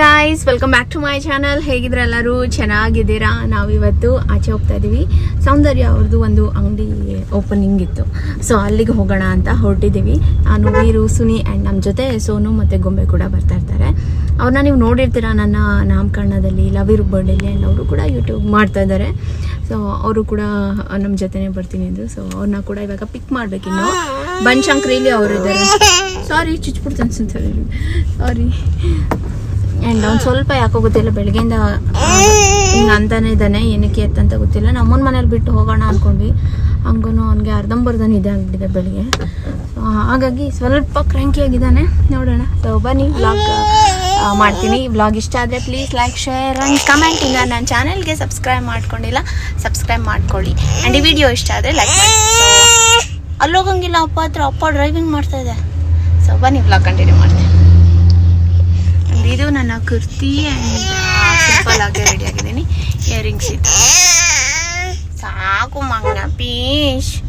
Guys welcome back to my channel ಹೇಗಿದ್ರೆ ಎಲ್ಲರೂ ಚೆನ್ನಾಗಿದ್ದೀರಾ? ನಾವಿವತ್ತು ಆಚೆ ಹೋಗ್ತಾ ಇದ್ದೀವಿ ಸೌಂದರ್ಯ ಅವ್ರದ್ದು ಒಂದು ಅಂಗಡಿ ಓಪನಿಂಗ್ ಇತ್ತು. ಸೊ ಅಲ್ಲಿಗೆ ಹೋಗೋಣ ಅಂತ ಹೊರಟಿದ್ದೀವಿ. ನಾನು, ವೀರು, ಸುನಿ ಆ್ಯಂಡ್ ನಮ್ಮ ಜೊತೆ ಸೋನು ಮತ್ತು ಗೊಂಬೆ ಕೂಡ ಬರ್ತಾ ಇರ್ತಾರೆ. ಅವ್ರನ್ನ ನೀವು ನೋಡಿರ್ತೀರ? ನನ್ನ ನಾಮಕರಣದಲ್ಲಿ ಲವೀರು ಬರ್ಡೇಲಿ ಆ್ಯಂಡ್ ಅವರು ಕೂಡ ಯೂಟ್ಯೂಬ್ ಮಾಡ್ತಾ ಇದ್ದಾರೆ. ಸೊ ಅವರು ಕೂಡ ನಮ್ಮ ಜೊತೆನೇ ಬರ್ತೀನಿ ಅಂದರು. ಸೊ ಅವ್ರನ್ನ ಕೂಡ ಇವಾಗ ಪಿಕ್ ಮಾಡಬೇಕಿನ್ನು ಬನ್ಶಂಕ್ರಿಲಿ ಅವರು ಇದ್ದಾರೆ. ಸಾರಿ ಚುಚ್ಬಿಡ್ತು ಅನ್ಸುತ್ತೆ. ಸಾರಿ ಆ್ಯಂಡ್ ಅವ್ನು ಸ್ವಲ್ಪ ಯಾಕೋ ಗೊತ್ತಿಲ್ಲ, ಬೆಳಗ್ಗೆಯಿಂದ ಹಿಂಗೆ ಅಂತಾನೆ ಇದ್ದಾನೆ, ಏನಕ್ಕೆ ಎತ್ತಂತ ಗೊತ್ತಿಲ್ಲ. ನಮ್ಮನ ಮನೇಲಿ ಬಿಟ್ಟು ಹೋಗೋಣ ಅಂದ್ಕೊಂಡ್ವಿ ಹಂಗೂ ಅವ್ನಿಗೆ ಅರ್ಧಂಬರ್ಧನ ಇದೆ ಆಗಿಬಿಟ್ಟಿದೆ ಬೆಳಿಗ್ಗೆ. ಹಾಗಾಗಿ ಸ್ವಲ್ಪ ಕ್ರ್ಯಾಂಕಿ ಆಗಿದ್ದಾನೆ. ನೋಡೋಣ. ಸೊ ಬನ್ನಿ ವ್ಲಾಗ್ ಮಾಡ್ತೀನಿ. ವ್ಲಾಗ್ ಇಷ್ಟ ಆದರೆ please like share and comment ಇಲ್ಲ ನನ್ನ ಚಾನೆಲ್ಗೆ ಸಬ್ಸ್ಕ್ರೈಬ್ ಮಾಡ್ಕೊಂಡಿಲ್ಲ ಸಬ್ಸ್ಕ್ರೈಬ್ ಮಾಡ್ಕೊಳ್ಳಿ. ಆ್ಯಂಡ್ ಈ ವಿಡಿಯೋ ಇಷ್ಟ ಆದರೆ ಲೈಕ್ ಅಲ್ಲೋಗಂಗಿಲ್ಲ, ಅಪ್ಪ ಹತ್ರ ಅಪ್ಪ ಡ್ರೈವಿಂಗ್ ಮಾಡ್ತಾ ಇದೆ. ಸೊ ಬನ್ನಿ ವ್ಲಾಗ್ ಕಂಟಿನ್ಯೂ ಮಾಡ್ತೀನಿ. And ಇದು ನನ್ನ ಕುರ್ತಿ ಆ್ಯಂಡ್ ಸಿಂಪಲ್ ಆಗಿ ರೆಡಿ ಆಗಿದ್ದೀನಿ. ಇಯರಿಂಗ್ಸ್ ಇದೆ. ಸಾಕು ಮಗನ ಪೀಶ್.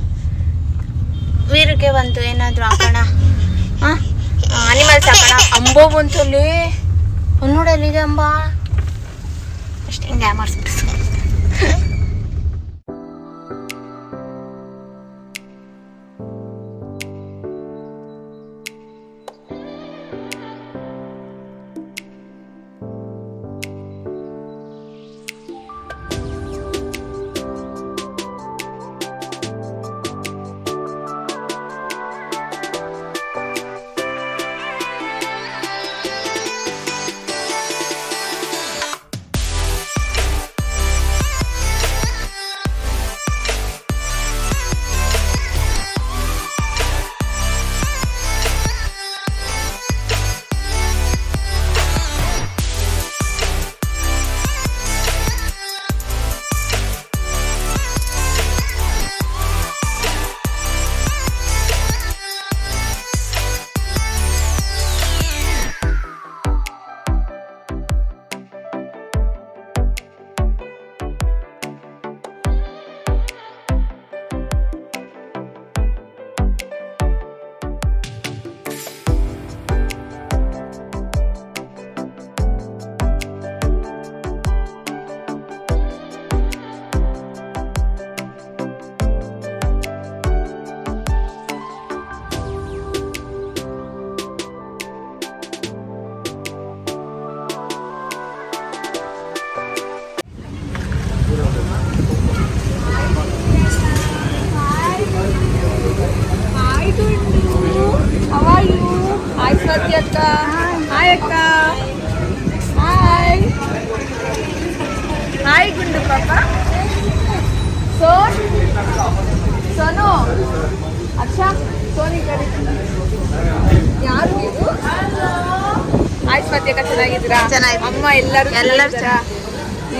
ವೀರಕ್ಕೆ ಬಂತು, ಏನಾದರೂ ಹಾಕೋಣ. ಹಾಂ ಅನಿಮಲ್ಸ್ ಹಾಕೋಣ. ಅಂಬೋ ಬಂತು ಅಲ್ಲಿ. ನೋಡಲ್ಲಿದೆ ಅಂಬ. ಅಷ್ಟೇ ಹಿಂಗೆ ಮಾಡಿಸ್ಬಿಟ್ಟು ಅಕ್ಕ ಹಾಯ್ ಅಕ್ಕ ಹಾಯ್. ಹಾಯ್ ಗುಂಡು ಪಾಪ. Papa. ಸೋನು. ಅಕ್ಷ ಸೋನಿ ಕಡೆ. ಯಾರು ನೀವು? ಹಾಯ್ ಸ್ವಾತಿ ಅಕ್ಕ ಚೆನ್ನಾಗಿದ್ದೀರಾ? ಚೆನ್ನಾಗಿ ಅಮ್ಮ ಎಲ್ಲರೂ ಎಲ್ಲರೂ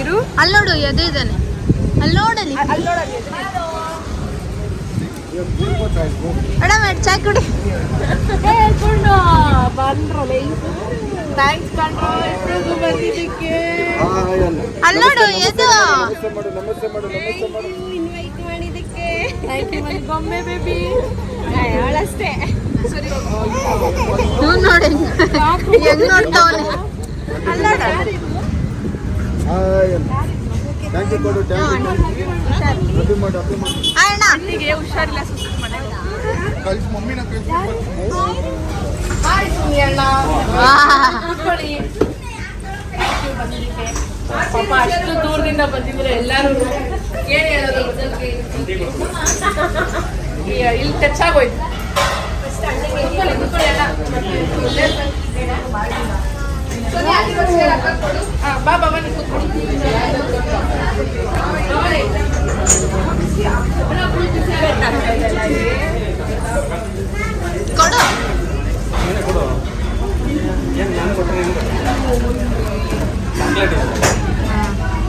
ಇರು. ಅಲ್ಲೋಡು ನೋಡು ಎದು ಇದ್ದಾನೆ ಅಲ್ಲಿ ನೋಡಲಿ ಅಲ್ಲಿ ಮೇಡಮ್ ಚಾಯ್ ಕುಡಿ. ಹೇಳ್ಕೊಂಡು ಬಂದ್ರಲ್ಲ. ಥ್ಯಾಂಕ್ಸ್ ಕಣ್ರು. ಇಬ್ರಿಗೂ ಬಂದಿದ್ದಕ್ಕೆ? ಅಲ್ಲ ನೋಡು ಎದು ಇನ್ವೈಟ್ ಮಾಡಿದ್ದಕ್ಕೆ. ಥ್ಯಾಂಕ್ ಯು ಮನೆ ಗೊಂಬೆ ಬೇಬಿ ಅವಳಷ್ಟೇ. ಸರಿ ಇವ್ನು ನೋಡಿ. ಹೆಂಗ್ ನೋಡ್ತಾವನೆ? ಅಲ್ಲಿ ಥ್ಯಾಂಕ್ ಯು ಹುಷಾರಿಲ್ಲ ಪಾಪ ಅಷ್ಟು ದೂರದಿಂದ ಬಂದಿದ್ರೆ ಎಲ್ಲರೂ ಏನು ಹೇಳೋದು ಇಲ್ಲಿ ಬಾ ಬಾ ಕೂತ್ಕೊಳ್ಳಿ, ಕೂತ್ಕೊಳ್ಳಿ ಅಣ್ಣ. ಸೋನಿ, ಅಲ್ಲಿ ಒಂದು chair ಹಾಕಕ್ ಕೊಡು. ಹಾ, ಬಾ ಬಾ ಬನ್ನಿ ಕೂತ್ಕೊಳ್ಳಿ. ನೋಡಿ. ಕೊಡು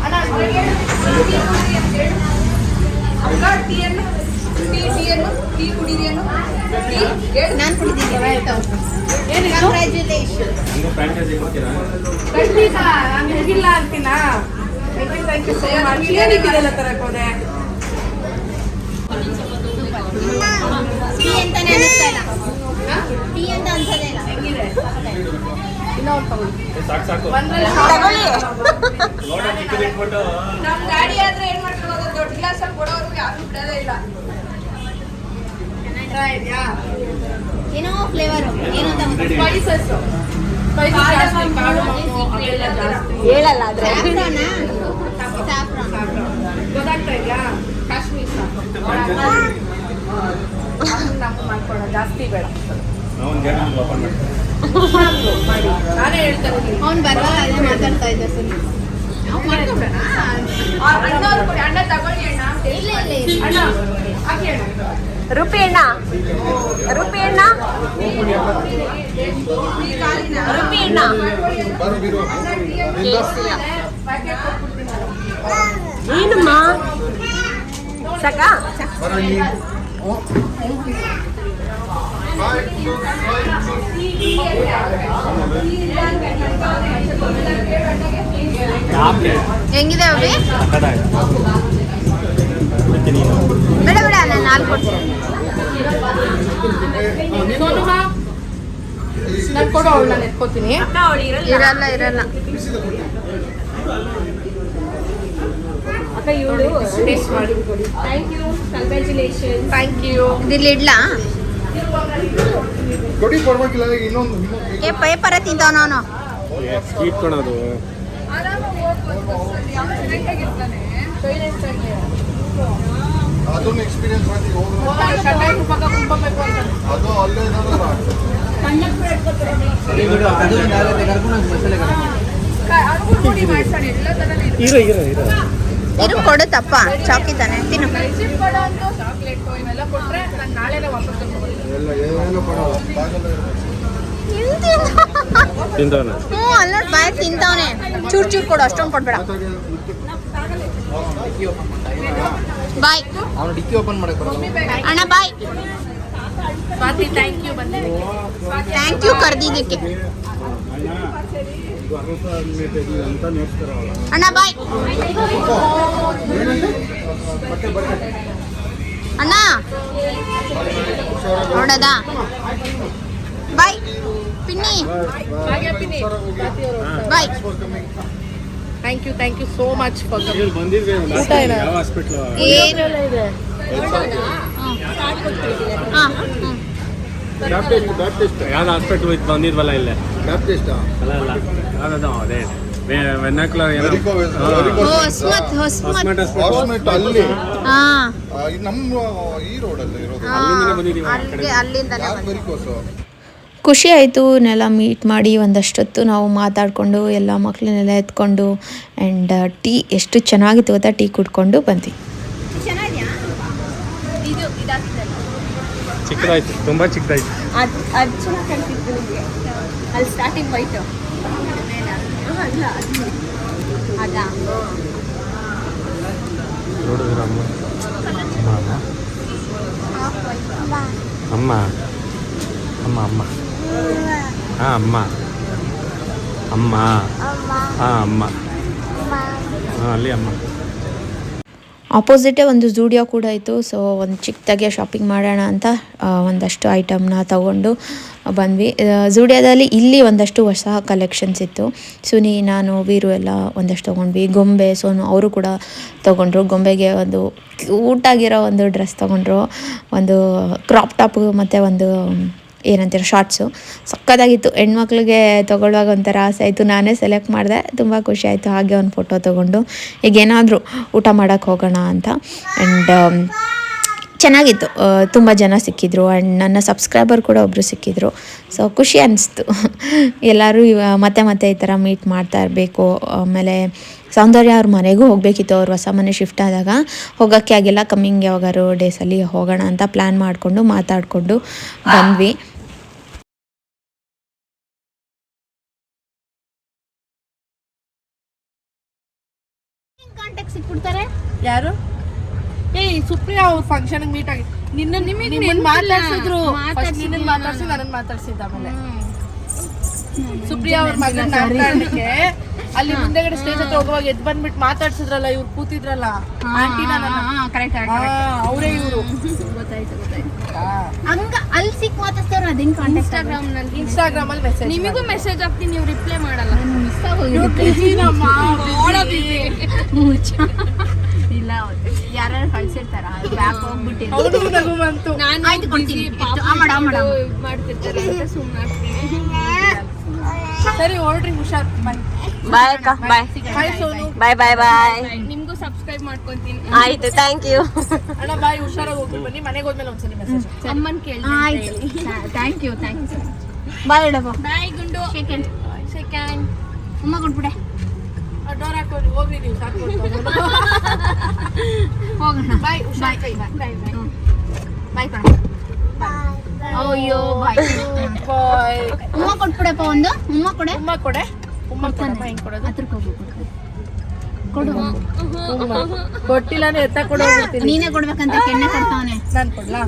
ಅಣ್ಣ, ಹೊರಗೆ ಅಕ್ಕ, ಟೀ ಅನ್ನು ಟೀ ಟೀ ಅನ್ನು ಟೀ ಕುಡಿದೇನು ಟೀ ಹೇಳು. ನಾನು ಕುಡಿದ್ದೀನಿ ಏನಿದು ಕಂಗ್ರ್ಯಾಚುಲೇಷನ್ ಖಂಡಿತ ನಾನು ಹೋಗಿಲ್ಲ ಅಂತೀನಾ ಥ್ಯಾಂಕ್ ಯು ಸೋ ಮಚ್ ಏನಿಕ್ಕಿದೆಲ್ಲ ತರಕ್ ಹೋದೆ ಟೀ ಅಂತಾನೆ ಅನಿಸ್ತಾ ಇಲ್ಲ ಟೀ ಅಂತ ಅನ್ಸೋದೇ ಇಲ್ಲ ಹೆಂಗಿದೆ ಇನ್ನೊಂದು ತಗೊಳ್ಳಿ ಸಾಕು ಸಾಕು ತಗೊಳ್ಳಿ ಇಟ್ಬಿಟ್ಟು ನಮ್ಮ ಗಾಡಿ ಆದ್ರೆ ಏನ್ ಮಾಡ್ಕೊಳ್ಳೋದು? ದೊಡ್ಡ ಗ್ಲಾಸ್ ಅಲ್ಲಿ ಕೊಡೋರ್ಗು ಯಾರು ಬಿಡೋದೇ ಇಲ್ಲ. ಏನೋ ಫ್ಲೇವರು ಏನೋ ಸ್ಪೈಸಸ್ ಹೇಳಲ್ಲ ಆದ್ರೆ ಗೊತ್ತಾಗ್ತಾ ಇದೆಯಾ ಕಾಶ್ಮೀರ್ ಮಾಡ್ಕೊಳ್ಳೋ ಜಾಸ್ತಿ ಬೇಡ ನಾನೇ ನಿಮ್ಗೆ. ಅವ್ನು ಬರಲ್ಲ ಅದೇ ಮಾತಾಡ್ತಾ ಇದ್ದ ಸರಿ ಆ, ಅಣ್ಣ ಅವ್ರು ಕೊಡಿ, ಅಣ್ಣ ತಗೊಳ್ಳಿ ಅಣ್ಣ ಇಲ್ಲ ಇಲ್ಲ ಅಣ್ಣ ಹಾಕಿ ಅಣ್ಣ. ರೂಪಿ ಅಣ್ಣ. ರೂಪಿ ಅಣ್ಣ. ರೂಪಿ ಅಣ್ಣ ಬಾರು ಬೀರು ಪ್ಯಾಕೆಟ್ ಕೊಟ್ಬಿಡ್ತೀನಿ ಏನಮ್ಮ ಸಾಕ ಬರ ನೀ ಹೆಂಗಿದೆ ಅವಿ ಮತ್ತೆ ನೀನು ಬೇಡ ಬೇಡ ನಾನು ನಾಲ್ಕು ಕೊಡ್ತೀನಿ ಸೋನುಮಾ ನಾನು ಕೊಡು ಅವಳು ನಾನು ಎತ್ಕೋತೀನಿ ಇರಲ್ಲ ಇರಲ್ಲ ಟೇಸ್ಟ್ ಮಾಡಿ. Thank you congratulation thank you ಇದಿಲ್ಲಿ ಇಡ್ಲಾ? ಕೊಡಿ ಕೊಡ್ಬೇಕಿಲ್ಲ ಇನ್ನೊಂದು ಏ ಪೇಪರ ಎಕ್ಸ್ಪೀರಿಯನ್ಸ್ ಮಾಡಿ ಅದು ಅಲ್ಲೇ. ಇರ ಇರ ಇರ. ಇರು ಕೊಡುತ್ತಪ್ಪ ಚಾಕಿ ತಾನೆ ತಿನ್ನು. ಹ್ಞೂ ಅಲ್ಲ ಬಾಯ್ ತಿಂತಾವನೆ. ಚೂರ್ ಚೂರ್ ಕೊಡು ಅಷ್ಟೊಂದು ಕೊಡ್ಬೇಡ. ಬಾಯ್. ಅವನು ಡಿಕ್ಕಿ ಓಪನ್ ಮಾಡಕ್ಕೆ ಬರಲ್ಲ ಅಣ್ಣ ಬಾಯ್. Thank you ಕರ್ದಿದ್ದಕ್ಕೆ. ಇದು ಅಣ್ಣ ಬಾಯ್. ಅಣ್ಣ. ನೋಡದ? ಬಾಯ್. ಪಿನ್ನಿ. ಹಾಗೆ bye. Thank you thank you so much for ಇಲ್ಲಿ ಬಂದಿದ್ವಿ ಹಾಸ್ಪಿಟಲ್ ಊಟ ಇಲ್ಲ. ಯಾವ ಹಾಸ್ಪಿಟ್ಲ್ ಏನು? ಹಾಂ ಬ್ಯಾಪ್ಟಿಸ್ಟ್ ಬ್ಯಾಪ್ಟಿಸ್ಟ್ ಯಾವ್ದು ಹಾಸ್ಪಿಟ್ಲ್ ಇದು ಬಂದಿದ್ವಲ್ಲ ಇಲ್ಲೇ? ಬ್ಯಾಪ್ಟಿಸ್ಟಾ ಅಲ್ಲ ಅಲ್ಲ. ಯಾವ್ದು ಅದೇ. ವೆನ್ನಾಕ್ಲರ್ ಏನೋ. ವೆರಿಕೋಸ್ ಹಾ. ವೆರಿಕೋಸ್ ಹೊಸ್ಮತ್ ಹೊಸ್ಮತ್. ಹಾಸ್ಮೆಟ್ ಹಾಸ್ಪಿಟ್ಲ್ ಅಲ್ಲಿ. ಹಾಂ. ಆ, ಈ ನಮ್ಮ ಈ ರೋಡಲ್ಲಿ ಇರೋದು. ಅಲ್ಲಿಂದನೇ ಬಂದಿದ್ದೀವಿ ಆ ಕಡೆ. ಅಲ್ಲಿಗೆ ಅಲ್ಲಿಂದನೇ ಯಾರು ಬಂದೆ ಖುಷಿ ಆಯಿತು ನೆಲ ಮೀಟ್ ಮಾಡಿ ಒಂದಷ್ಟೊತ್ತು ನಾವು ಮಾತಾಡಿಕೊಂಡು ಎಲ್ಲ ಮಕ್ಕಳನ್ನೆಲ್ಲ ಎತ್ಕೊಂಡು ಆ್ಯಂಡ್ ಟೀ ಎಷ್ಟು ಚೆನ್ನಾಗಿತ್ತು ಗೊತ್ತಾ? ಟೀ ಕುಡ್ಕೊಂಡು ಬಂದ್ವಿ. ಚೆನ್ನಾಗಿದೆಯಾ? ಇದು ಇದಾಗ್ತದೆ ಚಿಕ್ಕದಾಯ್ತು ತುಂಬಾ ಚಿಕ್ಕದಾಯ್ತು. ಅದು ಅದು ಚೆನ್ನಾಗಿ ಕಾಣ್ತಿತ್ತು ನಿಮಗೆ. ಅಲ್ಲಿ ಸ್ಟಾರ್ಟಿಂಗ್ ವೈಟ್ ಅಮ್ಮ. ಅಮ್ಮ ಅಮ್ಮ. ಅಮ್ಮ ಹಾ, ಅಮ್ಮ. ಅಮ್ಮ. ಹಾ, ಅಮ್ಮ. ಅಲ್ಲಿ ಅಮ್ಮ. ಆಪೋಸಿಟೇ ಒಂದು ಜೂಡಿಯೋ ಕೂಡ ಇತ್ತು. ಸೊ ಒಂದು ಚಿಕ್ಕದಾಗೆ ಶಾಪಿಂಗ್ ಮಾಡೋಣ ಅಂತ ಒಂದಷ್ಟು ಐಟಮ್ನ ತಗೊಂಡು ಬಂದ್ವಿ. ಝುಡಿಯೋದಲ್ಲಿ ಇಲ್ಲಿ ಒಂದಷ್ಟು ಹೊಸ ಕಲೆಕ್ಷನ್ಸ್ ಇತ್ತು. ಸುನಿ, ನಾನು, ವೀರು ಎಲ್ಲ ಒಂದಷ್ಟು ತೊಗೊಂಡ್ವಿ. ಗೊಂಬೆ, ಸೋನು ಅವರು ಕೂಡ ತೊಗೊಂಡ್ರು. ಗೊಂಬೆಗೆ ಒಂದು ಕ್ಯೂಟಾಗಿರೋ ಒಂದು ಡ್ರೆಸ್ ತೊಗೊಂಡ್ರು. ಒಂದು ಕ್ರಾಪ್ ಟಾಪು ಮತ್ತು ಒಂದು ಏನಂತೀರ ಶಾರ್ಟ್ಸು ಸಕ್ಕತ್ತಾಗಿತ್ತು ಹೆಣ್ಮಕ್ಳಿಗೆ ತೊಗೊಳ್ಳುವಾಗ ಒಂಥರ ಆಸೆ ಆಯಿತು. ನಾನೇ ಸೆಲೆಕ್ಟ್ ಮಾಡಿದೆ. ತುಂಬ ಖುಷಿ ಆಯಿತು. ಹಾಗೆ ಒಂದು ಫೋಟೋ ತೊಗೊಂಡು. ಈಗ ಏನಾದರೂ ಊಟ ಮಾಡೋಕ್ಕೆ ಹೋಗೋಣ ಅಂತ. ಆ್ಯಂಡ್ ಚೆನ್ನಾಗಿತ್ತು. ತುಂಬ ಜನ ಸಿಕ್ಕಿದ್ರು ಆ್ಯಂಡ್ ನನ್ನ ಸಬ್ಸ್ಕ್ರೈಬರ್ ಕೂಡ ಒಬ್ಬರು ಸಿಕ್ಕಿದ್ರು. ಸೊ ಖುಷಿ ಅನಿಸ್ತು. ಎಲ್ಲರೂ ಇವ ಮತ್ತೆ ಮತ್ತೆ ಈ ಥರ ಮೀಟ್ ಮಾಡ್ತಾ ಇರಬೇಕು. ಆಮೇಲೆ ಸೌಂದರ್ಯ ಅವ್ರ ಮನೆಗೂ ಹೋಗಬೇಕಿತ್ತು. ಅವ್ರು ಹೊಸ ಮನೆ ಶಿಫ್ಟ್ ಆದಾಗ ಹೋಗೋಕ್ಕೆ ಆಗಿಲ್ಲ. ಕಮ್ಮಿಂಗ್ ಯಾವಾಗಾರು ಡೇಸಲ್ಲಿ ಹೋಗೋಣ ಅಂತ ಪ್ಲ್ಯಾನ್ ಮಾಡಿಕೊಂಡು ಮಾತಾಡಿಕೊಂಡು ಬಂದ್ವಿ. ಯಾರು? ಏಯ್ ಸುಪ್ರಿಯಾ ಅವ್ರ ಫಂಕ್ಷನ್ ಮೀಟ್ ಆಗಿ ನಿನ್ನ ನಿಮಗೆ ನೆನ್ಪಿಲ್ಲ. ಮಾತಾಡ್ಸಿದ್ರು. ನಿನ್ನ ಮಾತಾಡ್ಸಿ ನನ್ನ ಮಾತಾಡ್ಸಿದ್ದ ಆಮೇಲೆ. ಸುಪ್ರಿಯಾ ಅವ್ರ ಮಗನ ನಾಮಕರಣಕ್ಕೆ ಅಲ್ಲಿ ಮುಂದೆಗಡೆ ಸ್ಟೇಜ್ ಹತ್ರ ಹೋಗುವಾಗ ಎದ್ ಬಂದ್ಬಿಟ್ಟು ಮಾತಾಡ್ಸಿದ್ರಲ್ಲ ಇವ್ರು ಕೂತಿದ್ರಲ್ಲ. ಆಂಟಿ ಕರೆಕ್ಟ್ ಅವರೇ ಇವರು. ಗೊತ್ತಾಯ್ತು ಗೊತ್ತಾಯ್ತು. ಹಂಗ ಅಲ್ಲಿ ಸಿಕ್ ಮಾತಾಡ್ತಾರ ಅದೇನ್ ಇನ್ಸ್ಟಾಗ್ರಾಮ್ನಲ್ಲಿ ಇನ್ಸ್ಟಾಗ್ರಾಮ್ ಅಲ್ಲಿ ಮೆಸೇಜ್ ನಿಮಗೂ ಮೆಸೇಜ್ ಹಾಕ್ತೀನಿ ನೀವು ರಿಪ್ಲೈ ಮಾಡಲ್ಲ. ಮಿಸ್ ಇಲ್ಲ ಸರಿ ಹೊರಡ್ರಿ ಹುಷಾರ್. ಬಾಯ್ ಬಾಯ್ ಅಕ್ಕ. ಬಾಯ್ ಬಾಯ್ ಸೋನು. ಬಾಯ್ ಬಾಯ್ ಬಾಯ್ ನಿಮ್ಗೂ ಸಬ್ಸ್ಕ್ರೈಬ್ ಮಾಡ್ಕೊಂತೀನಿ. ಆಯ್ತು ಥ್ಯಾಂಕ್ ಯು ಅಣ್ಣ ಬಾಯ್ ಹುಷಾರಾಗಿ ಹೋಗಿ ಬನ್ನಿ. ಮನೆಗೆ ಹೋದ್ಮೇಲೆ ಒಂದ್ಸಲಿ ಮೆಸೇಜ್ ಅಮ್ಮನ್ ಕೇಳಿ ಆಯ್ತು. Thank you thank you bye ಇಡಬ bye ಗುಂಡು. ಸೆಕೆಂಡ್ ಸೆಕೆಂಡ್ ಅಮ್ಮ ಕೊಟ್ಬಿಡೆ. ಡೋರ್ ಹಾಕೊಂಡು ಹೋಗ್ರಿ ನೀವು ಹೋಗೋಣ. ಬಾಯ್ ಹುಷಾರ್ ಕೈ ಬಾಯ್ ಬಾಯ್ ಕಣ ಅಯ್ಯೋ ಬಾಯ್ ಬಾಯ್ ಉಮ್ಮ ಕೊಟ್ಬಿಡಪ್ಪ ಒಂದು. ಉಮ್ಮ ಕೊಡೆ. ಉಮ್ಮ ಕೊಡೆ. ಉಮ್ಮ ಕೊಡಪ್ಪ ಹೆಂಗ್ ಕೊಡೋದು? ಹತ್ರಕ್ಕೆ ಕೊಡು. ಕೊಟ್ಟಿಲ್ಲಾನೆ ಎತ್ತ ಕೊಡೋ ನೀನೇ ಕೊಡ್ಬೇಕಂತ ಕೆಣ್ಣೆ ಕೊಡ್ತಾವನೆ ನಾನು ಕೊಡ್ಲಾ?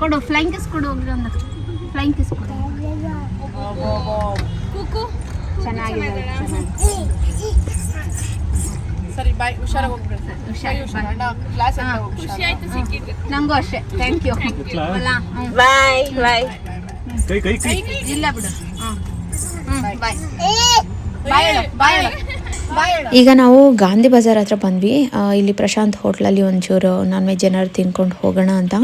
ಕೊಡು ಫ್ಲೈಂಗ್ ಕಿಸ್ ಕೊಡು ಹೋಗ್ರಿ ಒಂದು. ಫ್ಲೈಂಗ್ ಕಿಸ್ ಕೊಡು. ಚೆನ್ನಾಗಿದೆ. ಸರಿ ಬಾಯ್ ಹುಷಾರಾಗಿ ಹೋಗ್ಬಿಡ್ರಿ ನಂಗೂ ಅಷ್ಟೇ. Thank you. ಬಾಯ್ ಬಾಯ್ ಕೈ ಕೈ ಕೈ. ಇಲ್ಲ ಬಿಡು. ಹ್ಮ್. ಬಾಯ್ ಬಾಯ್ ಬಾಯ್ ಈಗ ನಾವು ಗಾಂಧಿ ಬಜಾರ್ ಹತ್ರ ಬಂದ್ವಿ. ಇಲ್ಲಿ ಪ್ರಶಾಂತ್ ಹೋಟ್ಲಲ್ಲಿ ಒಂಚೂರು ನಾನ್ ವೆಜ್ ಏನಾದ್ರು ತಿನ್ಕೊಂಡು ಹೋಗೋಣ ಅಂತ.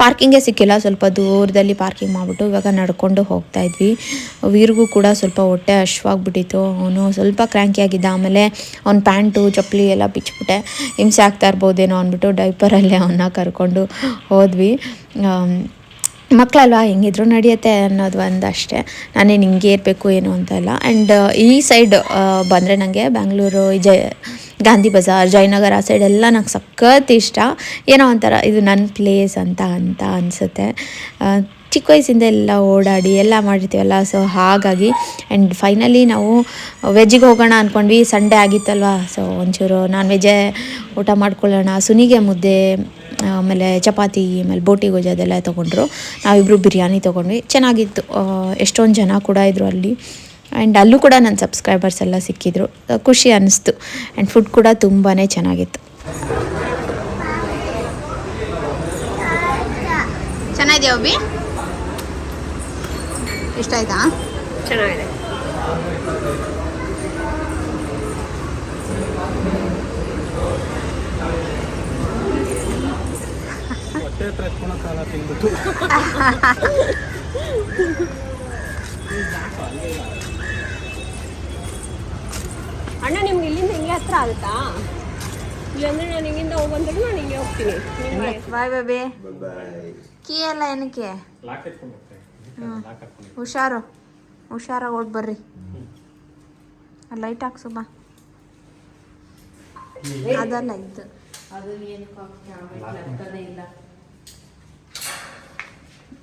ಪಾರ್ಕಿಂಗೇ ಸಿಕ್ಕಿಲ್ಲ, ಸ್ವಲ್ಪ ದೂರದಲ್ಲಿ ಪಾರ್ಕಿಂಗ್ ಮಾಡಿಬಿಟ್ಟು ಇವಾಗ ನಡ್ಕೊಂಡು ಹೋಗ್ತಾ ಇದ್ವಿ. ವೀರ್ಗೂ ಕೂಡ ಸ್ವಲ್ಪ ಹೊಟ್ಟೆ ಹಶ್ವಾಗ್ಬಿಟ್ಟಿತ್ತು. ಅವನು ಸ್ವಲ್ಪ ಕ್ರ್ಯಾಂಕಿ ಆಗಿದ್ದ, ಆಮೇಲೆ ಅವ್ನ ಪ್ಯಾಂಟು ಚಪ್ಪಲಿ ಎಲ್ಲ ಬಿಚ್ಬಿಟ್ಟೆ ಹಿಂಸೆ ಆಗ್ತಾ ಇರ್ಬೋದೇನೋ ಅಂದ್ಬಿಟ್ಟು ಡೈಪರಲ್ಲೇ ಅವನ್ನ ಕರ್ಕೊಂಡು ಹೋದ್ವಿ. ಮಕ್ಕಳಲ್ವಾ? ಹೆಂಗಿದ್ರು ನಡೆಯುತ್ತೆ ಅನ್ನೋದು ಒಂದು ಅಷ್ಟೇ ನಾನೇನು ಹಿಂಗೆ ಇರಬೇಕು ಏನು ಅಂತ ಇಲ್ಲ ಆ್ಯಂಡ್ ಈ ಸೈಡ್ ಬಂದರೆ ನನಗೆ ಬೆಂಗಳೂರು ಜಯ ಗಾಂಧಿ ಬಜಾರ್, ಜಯನಗರ ಆ ಸೈಡ್ ಎಲ್ಲ ನಂಗೆ ಸಖತ್ ಇಷ್ಟ. ಏನೋ ಒಂಥರ ಇದು ನನ್ನ ಪ್ಲೇಸ್ ಅಂತ ಅಂತ ಅನಿಸುತ್ತೆ. ಚಿಕ್ಕ ವಯಸ್ಸಿಂದ ಎಲ್ಲ ಓಡಾಡಿ ಎಲ್ಲ ಮಾಡಿರ್ತೀವಲ್ಲ ಸೊ ಹಾಗಾಗಿ. ಆ್ಯಂಡ್ ಫೈನಲಿ ನಾವು ವೆಜ್ಜಿಗೆ ಹೋಗೋಣ ಅಂದ್ಕೊಂಡ್ವಿ ಸಂಡೇ ಆಗಿತ್ತಲ್ವ ಸೊ ಒಂಚೂರು ನಾನ್ ವೆಜ್ಜೇ ಊಟ ಮಾಡ್ಕೊಳ್ಳೋಣ. ಸುನಿಗೆ ಮುದ್ದೆ ಆಮೇಲೆ ಚಪಾತಿ, ಆಮೇಲೆ ಬೋಟಿ ಗೊಜ್ಜು ಅದೆಲ್ಲ ತೊಗೊಂಡ್ರು. ನಾವಿಬ್ಬರು ಬಿರಿಯಾನಿ ತೊಗೊಂಡ್ವಿ. ಚೆನ್ನಾಗಿತ್ತು. ಎಷ್ಟೊಂದು ಜನ ಕೂಡ ಇದ್ದರು ಅಲ್ಲಿ. ಆ್ಯಂಡ್ ಅಲ್ಲೂ ಕೂಡ ನನ್ನ ಸಬ್ಸ್ಕ್ರೈಬರ್ಸ್ ಎಲ್ಲ ಸಿಕ್ಕಿದ್ರು. ಖುಷಿ ಅನ್ನಿಸ್ತು ಆ್ಯಂಡ್ ಫುಡ್ ಕೂಡ ತುಂಬಾ ಚೆನ್ನಾಗಿತ್ತು. ಚೆನ್ನಾಗಿದೆಯಾ ಒಬ್ಬಿ ಇಷ್ಟ ಆಯ್ತಾ ಚೆನ್ನಾಗಿದೆ. ಹೊಟ್ಟೆ ಹತ್ರ ಎತ್ಕೊಳೋ ಕಾಲ ತಿಂದ್ಬಿಟ್ಟು ಅಣ್ಣ ನಿಮ್ಗೆ ಇಲ್ಲಿಂದ ಹಿಂಗೆ ಹತ್ರ ಆಗುತ್ತಾ? ಇಲ್ಲಾಂದ್ರೆ ನಾನು ಹಿಂಗಿಂದ ನಾನು ಹಿಂಗೆ ಹೋಗ್ತೀನಿ. ಬಾಯ್. ಬೇಬಿ. ಕೀ ಎಲ್ಲ ಏನಕ್ಕೆ? ಹುಷಾರು. ಹುಷಾರಾಗಿ ಓಡ್ ಬರ್ರಿ. ಲೈಟ್ ಹಾಕ್ಸು ಬಾ. ಅದಲ್ಲ ಇದ್ದು. ಅದು ಇಲ್ಲ.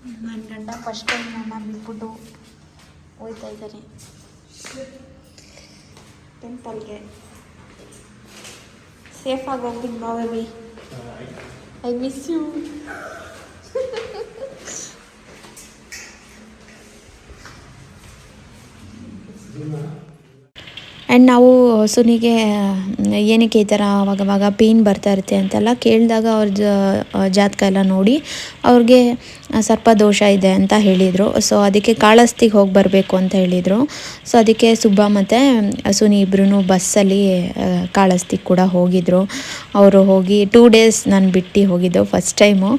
ನನ್ನ ಗಂಡ ಫಸ್ಟ್ ಟೈಮ್ ನನ್ನ ಬಿಟ್ಬಿಟ್ಟು ಹೋಯ್ತಾ ಇದ್ದಾರೆ ಟೆಂಪಲ್ಗೆ ಸೇಫಾಗಿ ಹೋಗ್ಬಿಟ್ಟು ಬಾ baby I miss you and ನಾವು ಸುನಿಗೆ ಏನಕ್ಕೆ ಈ ಥರ ಅವಾಗವಾಗ ಪೇಯ್ನ್ ಬರ್ತಾ ಇರುತ್ತೆ ಅಂತೆಲ್ಲ ಕೇಳಿದಾಗ ಅವ್ರ ಜಾತಕ ಎಲ್ಲ ನೋಡಿ ಅವ್ರಿಗೆ ಸರ್ಪ ದೋಷ ಇದೆ ಅಂತ ಹೇಳಿದರು. ಸೊ ಅದಕ್ಕೆ ಕಾಳಸ್ತಿಗೆ ಹೋಗಿ ಬರಬೇಕು ಅಂತ ಹೇಳಿದರು. ಸೊ ಅದಕ್ಕೆ ಸುಬ್ಬ ಮತ್ತು ಸುನಿ ಇಬ್ಬರೂ ಬಸ್ಸಲ್ಲಿ ಕಾಳಸ್ತಿಗೆ ಕೂಡ ಹೋಗಿದ್ರು. ಅವರು ಹೋಗಿ ಟೂ ಡೇಸ್ ನಾನು ಬಿಟ್ಟು ಹೋಗಿದ್ದು ಫಸ್ಟ್ ಟೈಮು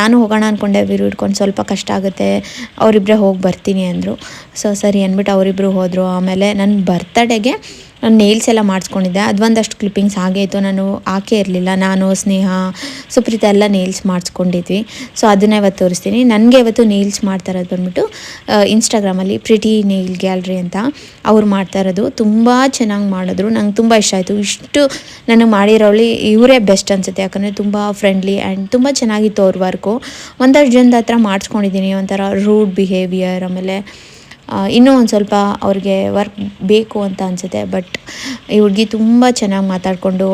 ನಾನು ಹೋಗೋಣ ಅಂದ್ಕೊಂಡೆ ವಿರು ಇಟ್ಕೊಂಡು ಸ್ವಲ್ಪ ಕಷ್ಟ ಆಗುತ್ತೆ ಅವರಿಬ್ಬರೇ ಹೋಗಿ ಬರ್ತೀನಿ ಅಂದರು. ಸೊ ಸರಿ ಅಂದ್ಬಿಟ್ಟು ಅವರಿಬ್ಬರು ಹೋದರು. ಆಮೇಲೆ ನನ್ನ ಬರ್ತಡೆಗೆ ನಾನು ನೇಲ್ಸ್ ಎಲ್ಲ ಮಾಡಿಸ್ಕೊಂಡಿದ್ದೆ. ಅದೊಂದಷ್ಟು ಕ್ಲಿಪ್ಪಿಂಗ್ಸ್ ಹಾಗೆ ಇತ್ತು. ನಾನು ಹಾಕೇ ಇರಲಿಲ್ಲ. ನಾನು, ಸ್ನೇಹ, ಸುಪ್ರೀತ ಎಲ್ಲ ನೇಲ್ಸ್ ಮಾಡಿಸ್ಕೊಂಡಿದ್ವಿ. ಸೊ ಅದನ್ನ ಇವತ್ತು ತೋರಿಸ್ತೀನಿ. ನನಗೆ ಇವತ್ತು ನೇಲ್ಸ್ ಮಾಡ್ತಾ ಇರೋದು ಬಂದ್ಬಿಟ್ಟು ಇನ್ಸ್ಟಾಗ್ರಾಮಲ್ಲಿ ಪ್ರಿಟಿ ನೇಲ್ ಗ್ಯಾಲ್ರಿ ಅಂತ ಅವ್ರು ಮಾಡ್ತಾ ಇರೋದು. ತುಂಬ ಚೆನ್ನಾಗಿ ಮಾಡಿದ್ರು. ನಂಗೆ ತುಂಬ ಇಷ್ಟ ಆಯಿತು. ಇಷ್ಟು ನಾನು ಮಾಡಿರೋಳಿ ಇವರೇ ಬೆಸ್ಟ್ ಅನಿಸುತ್ತೆ. ಯಾಕಂದರೆ ತುಂಬ ಫ್ರೆಂಡ್ಲಿ ಆ್ಯಂಡ್ ತುಂಬ ಚೆನ್ನಾಗಿತ್ತು ಅವ್ರ ವರ್ಕು ಒಂದಷ್ಟು ಜನದ ಹತ್ರ ಮಾಡಿಸ್ಕೊಂಡಿದ್ದೀನಿ. ಒಂಥರ ರೂಡ್ ಬಿಹೇವಿಯರ್ ಆಮೇಲೆ ಇನ್ನೂ ಒಂದು ಸ್ವಲ್ಪ ಅವ್ರಿಗೆ ವರ್ಕ್ ಬೇಕು ಅಂತ ಅನಿಸುತ್ತೆ ಬಟ್ ಈ ಹುಡುಗಿ ತುಂಬ ಚೆನ್ನಾಗಿ ಮಾತಾಡಿಕೊಂಡು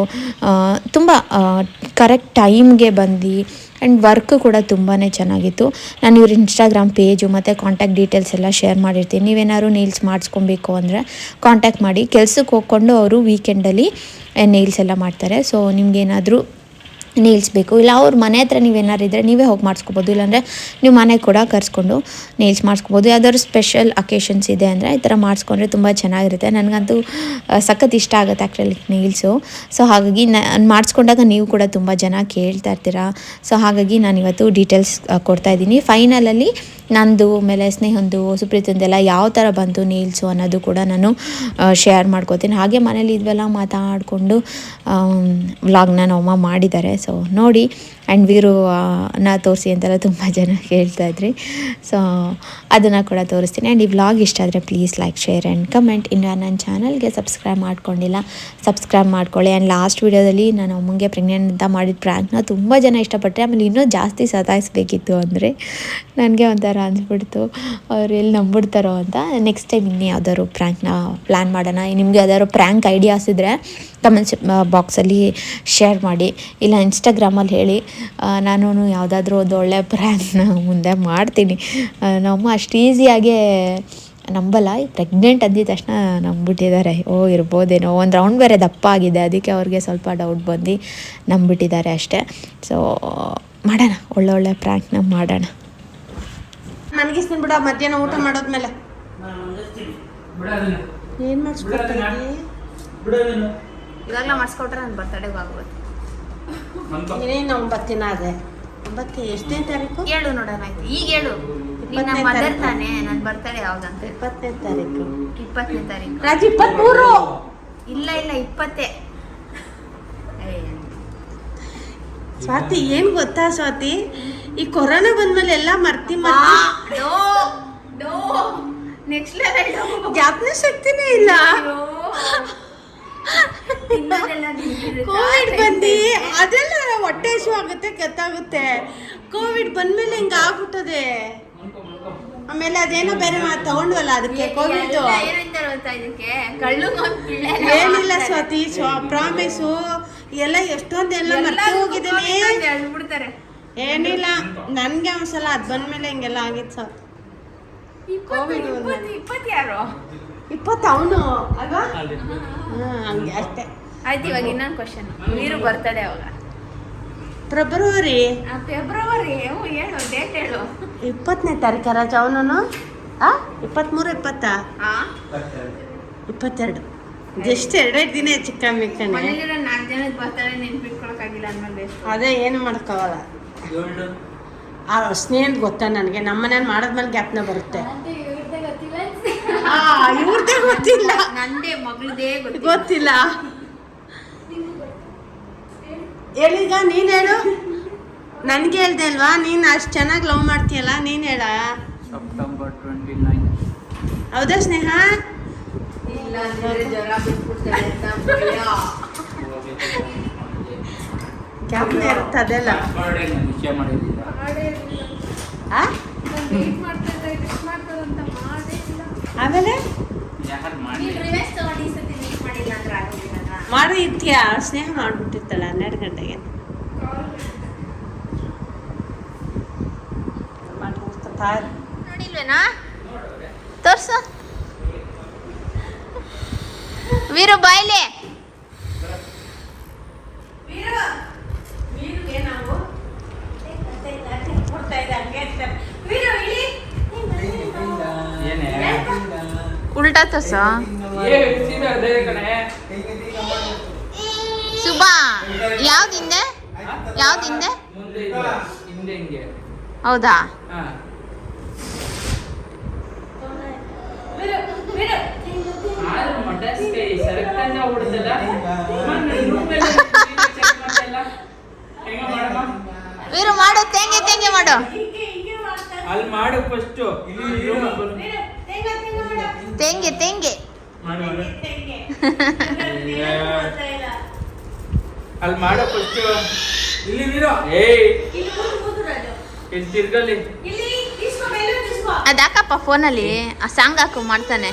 ತುಂಬ ಕರೆಕ್ಟ್ ಟೈಮ್ಗೆ ಬಂದು ಆ್ಯಂಡ್ ವರ್ಕ್ ಕೂಡ ತುಂಬಾ ಚೆನ್ನಾಗಿತ್ತು. ನಾನು ಇವ್ರ ಇನ್ಸ್ಟಾಗ್ರಾಮ್ ಪೇಜು ಮತ್ತು ಕಾಂಟ್ಯಾಕ್ಟ್ ಡೀಟೇಲ್ಸ್ ಎಲ್ಲ ಶೇರ್ ಮಾಡಿರ್ತೀನಿ. ನೀವೇನಾದ್ರು ನೀಲ್ಸ್ ಮಾಡಿಸ್ಕೊಬೇಕು ಅಂದರೆ ಕಾಂಟ್ಯಾಕ್ಟ್ ಮಾಡಿ. ಕೆಲ್ಸಕ್ಕೆ ಹೋಗ್ಕೊಂಡು ಅವರು ವೀಕೆಂಡಲ್ಲಿ ನೀಲ್ಸ್ ಎಲ್ಲ ಮಾಡ್ತಾರೆ. ಸೊ ನಿಮ್ಗೇನಾದರೂ ನೇಲ್ಸ್ ಬೇಕು ಇಲ್ಲ, ಅವ್ರ ಮನೆ ಹತ್ರ ನೀವೇನಾರು ಇದ್ದರೆ ನೀವೇ ಹೋಗಿ ಮಾಡಿಸ್ಕೋಬೋದು. ಇಲ್ಲಾಂದರೆ ನೀವು ಮನೆ ಕೂಡ ಕರೆಸ್ಕೊಂಡು ನೀಲ್ಸ್ ಮಾಡಿಸ್ಕೋಬೋದು. ಯಾವ್ದಾದ್ರು ಸ್ಪೆಷಲ್ ಅಕೇಶನ್ಸ್ ಇದೆ ಅಂದರೆ ಈ ಥರ ಮಾಡಿಸ್ಕೊಂಡ್ರೆ ತುಂಬ ಚೆನ್ನಾಗಿರುತ್ತೆ. ನನಗಂತೂ ಸಖತ್ ಇಷ್ಟ ಆಗುತ್ತೆ ಆ್ಯಕ್ಚುಲಿ ನೀಲ್ಸು. ಸೊ ಹಾಗಾಗಿ ನಾನು ಮಾಡಿಸ್ಕೊಂಡಾಗ ನೀವು ಕೂಡ ತುಂಬ ಜನ ಕೇಳ್ತಾ ಇರ್ತೀರಾ. ಸೊ ಹಾಗಾಗಿ ನಾನು ಇವತ್ತು ಡೀಟೇಲ್ಸ್ ಕೊಡ್ತಾ ಇದ್ದೀನಿ. ಫೈನಲಲ್ಲಿ ನಂದು ಆಮೇಲೆ ಸ್ನೇಹಂದು ಸುಪ್ರೀತಂದೆಲ್ಲ ಯಾವ ಥರ ಬಂತು ನೀಲ್ಸು ಅನ್ನೋದು ಕೂಡ ನಾನು ಶೇರ್ ಮಾಡ್ಕೋತೀನಿ. ಹಾಗೆ ಮನೇಲಿ ಇದ್ವೆಲ್ಲ ಮಾತಾಡಿಕೊಂಡು ವ್ಲಾಗ್ನ ನಮ್ಮಮ್ಮ ಮಾಡಿದ್ದಾರೆ. ಸೊ ನೋಡಿ ಆ್ಯಂಡ್ ವೀರು ನಾ ತೋರಿಸಿ ಅಂತೆಲ್ಲ ತುಂಬ ಜನ ಕೇಳ್ತಾಯಿದ್ರಿ ಸೊ ಅದನ್ನು ಕೂಡ ತೋರಿಸ್ತೀನಿ. ಆ್ಯಂಡ್ ಈ ವ್ಲಾಗ್ ಇಷ್ಟ ಆದರೆ please like share and comment ಇನ್ನು ನನ್ನ ಚಾನಲ್ಗೆ ಸಬ್ಸ್ಕ್ರೈಬ್ ಮಾಡ್ಕೊಂಡಿಲ್ಲ ಸಬ್ಸ್ಕ್ರೈಬ್ ಮಾಡ್ಕೊಳ್ಳಿ. ಆ್ಯಂಡ್ ಲಾಸ್ಟ್ ವೀಡಿಯೋದಲ್ಲಿ ನಾನು ಅಮ್ಮಂಗೆ ಪ್ರೆಗ್ನೆಂಟ್ ಅಂತ ಮಾಡಿದ ಪ್ರ್ಯಾಂಕ್ನ ತುಂಬ ಜನ ಇಷ್ಟಪಟ್ಟರೆ ಆಮೇಲೆ ಇನ್ನೂ ಜಾಸ್ತಿ ಸತಾಯಿಸ್ಬೇಕಿತ್ತು ಅಂದರೆ ನನಗೆ ಒಂಥರ ಅನಿಸ್ಬಿಡ್ತು. ಅವ್ರು ಎಲ್ಲಿ ನಂಬಿಡ್ತಾರೋ ಅಂತ. ನೆಕ್ಸ್ಟ್ ಟೈಮ್ ಇನ್ನು ಯಾವ್ದಾದ್ರು ಪ್ರ್ಯಾಂಕ್ನ ಪ್ಲ್ಯಾನ್ ಮಾಡೋಣ. ನಿಮಗೆ ಯಾವ್ದಾದ್ರು ಪ್ರ್ಯಾಂಕ್ ಐಡಿಯಾಸ್ ಇದ್ದರೆ ಕಮೆಂಟ್ಸ್ ಬಾಕ್ಸಲ್ಲಿ ಶೇರ್ ಮಾಡಿ. ಇಲ್ಲ ಇನ್ಸ್ಟಾಗ್ರಾಮಲ್ಲಿ ಹೇಳಿ. ನಾನು ಯಾವುದಾದ್ರೂ ಒಂದು ಒಳ್ಳೆ ಪ್ರ್ಯಾಂಕ್ನ ಮುಂದೆ ಮಾಡ್ತೀನಿ. ನಮ್ಮ ಅಷ್ಟು ಈಸಿಯಾಗೆ ನಂಬಲ್ಲ ಪ್ರೆಗ್ನೆಂಟ್ ಅಂದಿದ ತಕ್ಷಣ ನಂಬಿಟ್ಟಿದ್ದಾರೆ ಓ ಇರ್ಬೋದೇನೋ ಒಂದು ರೌಂಡ್ ಬೇರೆ ದಪ್ಪ ಆಗಿದೆ ಅದಕ್ಕೆ ಅವ್ರಿಗೆ ಸ್ವಲ್ಪ ಡೌಟ್ ಬಂದು ನಂಬಿಟ್ಟಿದ್ದಾರೆ ಅಷ್ಟೇ. ಸೊ ಮಾಡೋಣ ಒಳ್ಳೊಳ್ಳೆ ಪ್ರ್ಯಾಂಕ್ನ ಮಾಡೋಣ. ಬಿಡ ಮಧ್ಯಾಹ್ನ ಊಟ ಮಾಡೋದ್ಮೇಲೆ. ಏನು ಮಾಡಿಸ್ಕೊಡ್ತೀನಿ ಇವಾಗಲೇ ಮಾಡಿಸ್ಕೊಟ್ರೆ ನನ್ನ ಬರ್ತಡೇಗೆ ಆಗ್ಬೋದು ಇನ್ನೇನು ಒಂಬತ್ತಿನ ಅದೇ ಒಂಬತ್ತು ಎಷ್ಟನೇ ತಾರೀಕು? ಹೇಳು ನೋಡೋಣ ಆಯ್ತು. ಈಗ ಹೇಳು ಇಪ್ಪತ್ತನೇ ಮದರ್ ತಾರೀಕು. ತಾನೇ? ನನ್ನ ಬರ್ತಡೇ ಯಾವ್ದಂತ? ಇಪ್ಪತ್ತನೇ ತಾರೀಕು. ಇಪ್ಪತ್ತನೇ ತಾರೀಕು. ರಾಜು ಇಪ್ಪತ್ಮೂರು! ಇಲ್ಲ ಇಲ್ಲ ಇಪ್ಪತ್ತೇ. ಏ, ಸ್ವಾತಿ ಏನ್ ಗೊತ್ತಾ ಸ್ವಾತಿ? ಈ ಕೊರೋನಾ ಬಂದ್ಮೇಲೆ ಎಲ್ಲ ಮರ್ತಿ ಮರ್ತಿ. ಡೋ, ಡೋ, next level ಡೋ. ಜ್ಞಾಪನ ಶಕ್ತಿನೇ ಇಲ್ಲ. ಅಯ್ಯೋ. ಕೋವಿಡ್ ಬಂದು ಅದೆಲ್ಲ ಹೊಟ್ಟೆ ಹಸಿವು ಆಗುತ್ತೆ ಕೆತ್ತಾಗುತ್ತೆ. ಕೋವಿಡ್ ಬಂದ್ಮೇಲೆ ಹಿಂಗ ಆಗ್ಬಿಟ್ಟದೆ. ಆಮೇಲೆ ಅದೇನೋ ಬೇರೆ ಮಾತು ತಗೊಂಡ್ವಲ್ಲ ಅದಕ್ಕೆ ಕೋವಿಡ್. ಎಲ್ಲ ಏನಿಲ್ಲ ಸ್ವಾತಿ ಸ್ವ ಪ್ರಾಮಿಸು. ಎಲ್ಲ ಎಷ್ಟೊಂದೆಲ್ಲ ಮರ್ತ ಹೋಗಿದ್ದೀನಿ. ಏನಿಲ್ಲ ನನ್ಗೆ ಒಂದ್ಸಲ ಅದ್ ಬಂದ್ಮೇಲೆ ಹಿಂಗೆಲ್ಲ ಆಗಿತ್ತು ಸ್ವಾತಿ. ಕೋವಿಡ್ ಇಪ್ಪತ್ತು ಇಪ್ಪತ್ತು ಅವನು ಅಲ್ವಾ ಹಾ ಹಂಗೆ ಅಷ್ಟೇ. ಆಯ್ತು ಇವಾಗ ಇನ್ನೊಂದು ಕ್ವಶನ್ ನೀರು ಬರ್ತದೆ ಅವಾಗ. ಫೆಬ್ರವರಿ? ಫೆಬ್ರವರಿ? ಹೇಳು ಡೇಟ್ ಹೇಳು. ಇಪ್ಪತ್ತನೇ ತಾರೀಕು ರಾಜ ಅವನು ಆ ಇಪ್ಪತ್ತ್ಮೂರು ಇಪ್ಪತ್ತಾ? ಇಪ್ಪತ್ತೆರಡು. ಜಸ್ಟ್ ಎರಡೆರಡು ದಿನ ಚಿಕ್ಕ ಮಿಕ್ಕನೆ ಮನೇಲಿರೋ ನಾಲ್ಕು ಜನಕ್ಕೆ ಬರ್ತಡೇ ನೆನ್ಪಿಟ್ಕೊಳಕ್ಕಾಗಿಲ್ಲ ಅಂದ್ಮೇಲೆ ಅದೇ ಏನು ಮಾಡೋಕ್ಕಾಗಲ್ಲ. ಆ ಸ್ನೇಹ ಗೊತ್ತಾ ನನಗೆ? ನಮ್ಮ ಮನೇಲಿ ಮಾಡಿದ್ಮೇಲೆ ಜ್ಞಾಪನ ಬರುತ್ತೆ. ಆ, ಇವ್ರದ್ದೇ ಗೊತ್ತಿಲ್ಲ. ನಂದೇ ಮಗಳದೇ ಗೊತ್ತಿಲ್ಲ. ಹೇಳೀಗ ನೀನು ಹೇಳು. ನನ್ಗೆ ಹೇಳ್ದೆ ಅಲ್ವಾ? ನೀನು ಅಷ್ಟು ಚೆನ್ನಾಗಿ ಲವ್ ಮಾಡ್ತೀಯಲ್ಲ ನೀನ್ ಹೇಳ. ಸೆಪ್ಟೆಂಬರ್ ಟ್ವೆಂಟಿ ನೈನ್ ಹೌದಾ ಸ್ನೇಹ? ಇಲ್ಲ ಅಂದ್ರೆ ಜ್ವರ ಬಿಟ್ಬಿಡ್ತಾರೆ ಅಂತ ಭಯ. ಜ್ಞಾಪನ ಇರುತ್ತೆ ಅದೆಲ್ಲ. ಆ? ಆಮೇಲೆ? ಯಾರು ಮಾಡಿ? ಇರ್ತೀಯ ಸ್ನೇಹ ಮಾಡ್ಬಿಟ್ಟಿರ್ತಾಳೆ ಹನ್ನೆರಡು ಗಂಟೆಗೆ. ನೋಡಿಲ್ವೇನಾ? ತೋರ್ಸು. ವೀರು ಬಾಯ್ಲೆ. ತೋರ್ಸ ಸುಬಾ ಯಾವ್ದಿಂದೆ ಯಾವ್ದಿಂದೆ ಮುಂದೆ ಇದೆ. ಹಿಂದೆ ವೀರು ಮಾಡು ತೆಂಗೆ ತೆಂಗೆ ಮಾಡು. ಅಲ್ಲಿ ಮಾಡು ಫಸ್ಟ್ ತೆಂಗೆ ತೆಂಗೆ. ಮಾಡು ಮಾಡು. ಅಲ್ಲಿ ಮಾಡು ಫಸ್ಟ್ ಇಲ್ಲಿ ನೀರು. ಏಯ್. ಇಲ್ಲಿ ತಿರ್ಗಲ್ಲಿ. ಅದಾಕಪ್ಪ ಫೋನಲ್ಲಿ. ಆ ಸಾಂಗ್ ಹಾಕು ಮಾಡ್ತಾನೆ.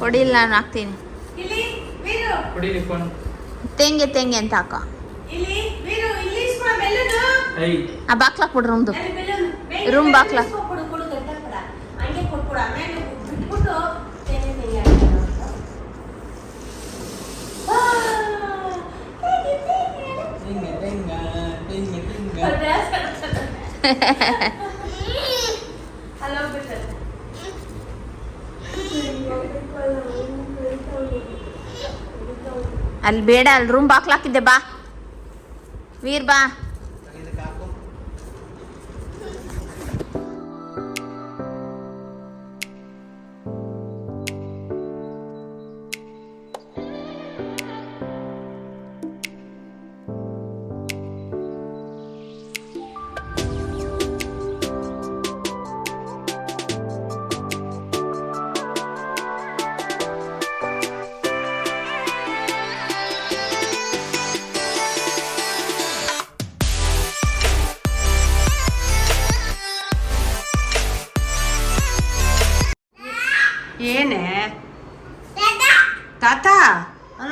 ಕೊಡಿಲ್ಲ ನಾನು ಹಾಕ್ತೀನಿ. ತೆಂಗೆ ತೆಂಗೆ ಅಂತ ಹಾಕ. ಆ ಬಾಕ್ಲಾಕ್ ಬಿಡ್ರಿ ರೂಮ್ದು ರೂಮ್ ಬಾಕ್ಲ. ಅಲ್ಲಿ ಹೋಗ್ಬಿಟ್ಟೆ. ಅಲ್ಲಿ ಬೇಡ ಅಲ್ಲಿ ರೂಮ್ ಬಾಕ್ಲಾಕಿದ್ದೆ ಬಾ ವೀರ್ ಬಾ ತಾತ?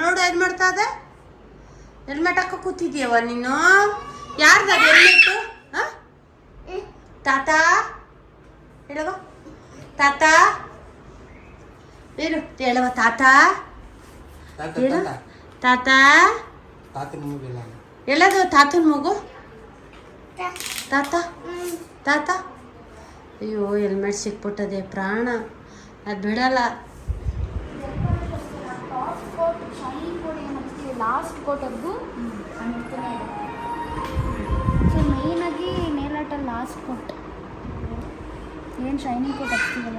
ನೋಡು ಏನು ಮಾಡ್ತಾ ಇದೆ? ಹೆಲ್ಮೆಟ್ ಹಾಕ ಕೂತಿದ್ಯವ ನೀನು? ಯಾರ್ದ ಅದು ಹೆಲ್ಮೆಟ್ಟು ತಾತ? ಹೇಳವ ತಾತ? ಏನು ಹೇಳವ ತಾತ. ಹೇಳು. ತಾತ. ಎಲ್ಲದು ತಾತನ ಮಗು? ತಾತ? ತಾತ? ಅಯ್ಯೋ ಹೆಲ್ಮೆಟ್ ಸಿಕ್ಬಿಟ್ಟದೆ ಪ್ರಾಣ. ಅದು ಬಿಡಲ್ಲ. ಲಾಸ್ಟ್ ಕೋಟರ್ಗೂ ಸೊ ಮೇಯ್ನಾಗಿ ನೇಲ್ ಆರ್ಟಲ್ಲಿ ಲಾಸ್ಟ್ ಕೋಟ್ ಏನು ಶೈನಿಂಗ್ ಕೋಟ್ ಹಚ್ತೀವಲ್ಲ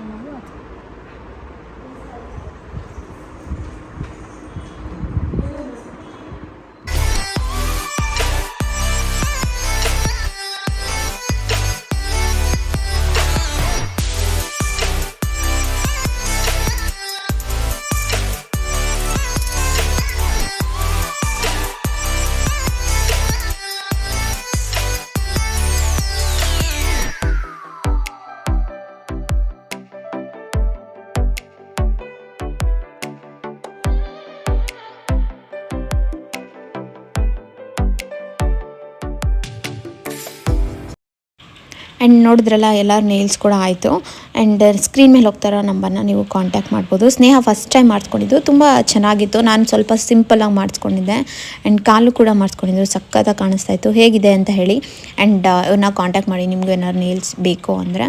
ಆ್ಯಂಡ್ ನೋಡಿದ್ರಲ್ಲ ಎಲ್ಲ ನೇಲ್ಸ್ ಕೂಡ ಆಯಿತು. ಆ್ಯಂಡ್ ಸ್ಕ್ರೀನ್ ಮೇಲೆ ಹೋಗ್ತಾರೋ ನಂಬರ್ನ ನೀವು ಕಾಂಟ್ಯಾಕ್ಟ್ ಮಾಡ್ಬೋದು. ಸ್ನೇಹ ಫಸ್ಟ್ ಟೈಮ್ ಮಾಡಿಸ್ಕೊಂಡಿದ್ದು, ತುಂಬ ಚೆನ್ನಾಗಿತ್ತು. ನಾನು ಸ್ವಲ್ಪ ಸಿಂಪಲಾಗಿ ಮಾಡಿಸ್ಕೊಂಡಿದ್ದೆ. ಆ್ಯಂಡ್ ಕಾಲು ಕೂಡ ಮಾಡಿಸ್ಕೊಂಡಿದ್ರು ಸಕ್ಕತ್ತಾಗಿ ಕಾಣಿಸ್ತಾ ಹೇಗಿದೆ ಅಂತ ಹೇಳಿ. ಆ್ಯಂಡ್ ಇವ್ರನ್ನ ಕಾಂಟ್ಯಾಕ್ಟ್ ಮಾಡಿ, ನಿಮ್ಗೆ ಏನಾದ್ರು ನೇಲ್ಸ್ ಬೇಕು ಅಂದರೆ.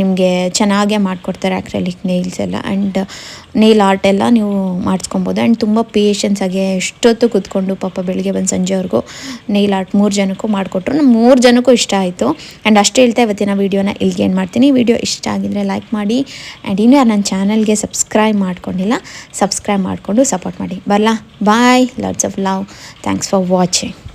ನಿಮಗೆ ಚೆನ್ನಾಗೇ ಮಾಡಿಕೊಡ್ತಾರೆ ಆ್ಯಕ್ರೆಲಿಕ್ ನೇಲ್ಸ್ ಎಲ್ಲ. ಆ್ಯಂಡ್ ನೇಲ್ ಆರ್ಟ್ ಎಲ್ಲ ನೀವು ಮಾಡಿಸ್ಕೊಬೋದು. ಆ್ಯಂಡ್ ತುಂಬ ಪೇಷನ್ಸಾಗೆ ಎಷ್ಟೊತ್ತು ಕೂತ್ಕೊಂಡು ಪಾಪ ಬೆಳಿಗ್ಗೆ ಬಂದು ಸಂಜೆವರೆಗೂ ನೇಲ್ ಆರ್ಟ್ ಮೂರು ಜನಕ್ಕೂ ಮಾಡಿಕೊಟ್ರು. ನಮ್ಮ ಮೂರು ಜನಕ್ಕೂ ಇಷ್ಟ ಆಯಿತು. ಆ್ಯಂಡ್ ಅಷ್ಟೇ ಹೇಳ್ತಾ ಇವತ್ತಿನ ವೀಡಿಯೋನ ಇಲ್ಲಿಗೆ ಏನು ಮಾಡ್ತೀನಿ. ವಿಡಿಯೋ ಇಷ್ಟ ಆಗಿದ್ರೆ ಲೈಕ್ ಮಾಡಿ. ಆ್ಯಂಡ್ ಇನ್ನೂ ನನ್ನ ಚಾನಲ್ಗೆ ಸಬ್ಸ್ಕ್ರೈಬ್ ಮಾಡ್ಕೊಂಡಿಲ್ಲ ಸಬ್ಸ್ಕ್ರೈಬ್ ಮಾಡಿಕೊಂಡು ಸಪೋರ್ಟ್ ಮಾಡಿ. ಬರಲಾ? Bye lots of love thanks for watching